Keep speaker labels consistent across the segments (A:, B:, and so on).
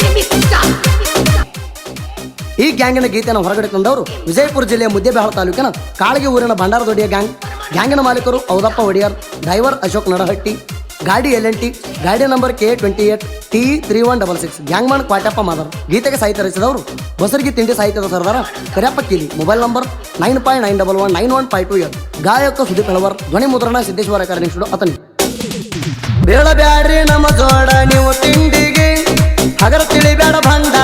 A: ತಿಂಡಿ ತಿಂಡಿ ಈ ಗ್ಯಾಂಗಿನ ಗೀತೆಯನ್ನು ಹೊರಗಡೆ ತಂದವರು ವಿಜಯಪುರ ಜಿಲ್ಲೆಯ ಮುದ್ದೇಬಿಹಾಳ ತಾಲೂಕಿನ ಕಾಳಗಿ ಊರಿನ ಭಂಡಾರ ದೊಡ್ಡಿಯ ಗ್ಯಾಂಗ್. ಗ್ಯಾಂಗಿನ ಮಾಲೀಕರು ಔದಪ್ಪ ಒಡೆಯರ್, ಡ್ರೈವರ್ ಅಶೋಕ್ ನಡಹಟ್ಟಿ, ಗಾಡಿ ಎಲ್ ಎನ್ ಟಿ, ಗಾಡಿ number K twenty eight T three one double six gangman Kwatappa Madar ಗೀತೆಗೆ ಸಾಹಿತ್ಯ ರಚಿಸಿದವರು ಬಸರಿಗೆ ತಿಂಡಿ ಸಾಹಿತ್ಯದ ಸರ್ದಾರ Kariyappa Keeli mobile number nine five nine double one nine one five two eight ಗಾಯಕ ಸುದೀಪ್ ಹಳವರ್, ಧ್ವನಿ ಮುದ್ರಣ ಸಿದ್ದೇಶ್ವರ ಕಾರ್ಯಕ್ರಮ ಅತನಿ ಬೀಳಬ್ಯಾಡ್ರಿ ನಮ್ಮ ಜೋಡ, ನೀವು ತಿಂಡಿಗೆ. ಹಗರ ತಿಳಿಬೇಡ ಭಂಡಾರದೊಡೆಯ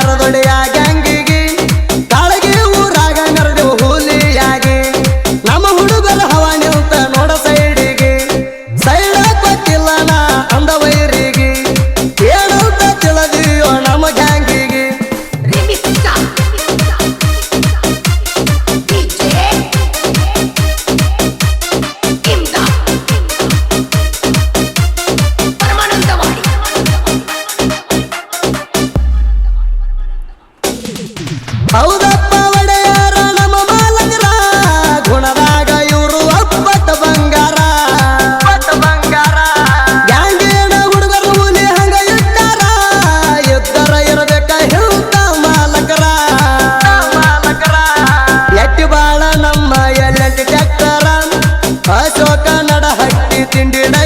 A: ಅಶೋಕ ನಡ ಹಟ್ಟಿ ತಿಂಡಿ ಡೈವರ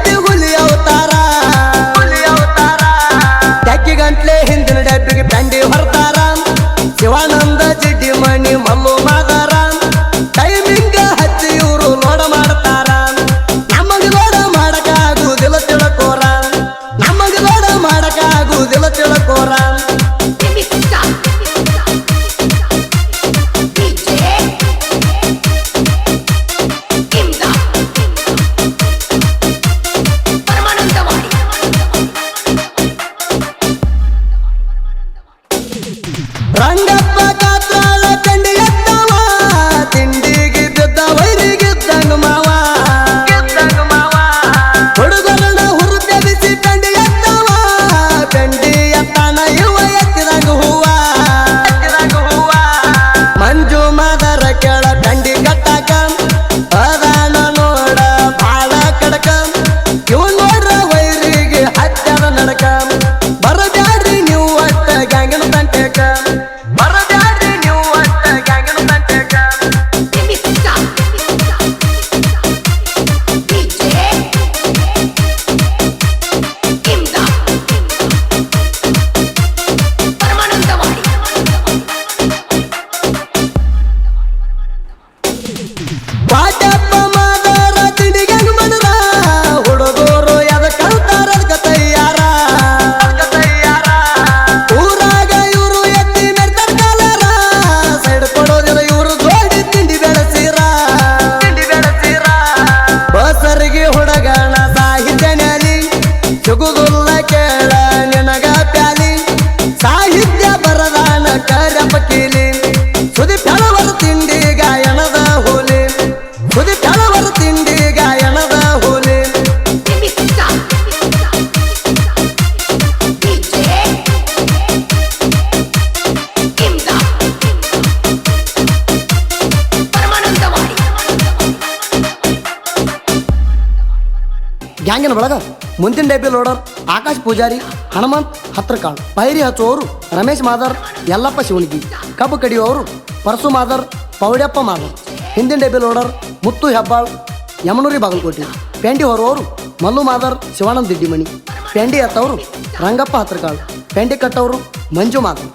A: ಗ್ಯಾಂಗಿನ ಬಳಗ ಮುಂದಿನ ಡೈಪಿ ಲೋಡರ್, ಆಕಾಶ್ ಪೂಜಾರಿ, ಹನುಮಂತ್, ಹತ್ರಕಾಳ್, ಪೈರಿ ಹಚ್ಚುವವರು, ರಮೇಶ್ ಮಾದರ್, ಯಲ್ಲಪ್ಪ ಶಿವಣಿಗಿ ಕಬ್ಬು ಕಡಿಯುವವರು, ಪರಸು ಮಾದರ್, ಪೌಡ್ಯಪ್ಪ ಮಾದರ್. ಹಿಂದಿನ ಡೈಪಿ ಲೋಡರ್, ಮುತ್ತು ಹೆಬ್ಬಾಳ್, ಯಮನೂರಿ ಬಾಗಲಕೋಟೆ. ಪೆಂಡಿ ಹೊರುವವರು, ಮಲ್ಲು ಮಾದರ್, ಶಿವಾನಂದ ದಿಡ್ಡಿಮಣಿ. ಪೆಂಡಿ ಹತ್ತವರು ರಂಗಪ್ಪ ಹತ್ರಕಾಳ್. ಪೆಂಡಿ ಕಟ್ಟವರು, ಮಂಜು ಮಾದರ್.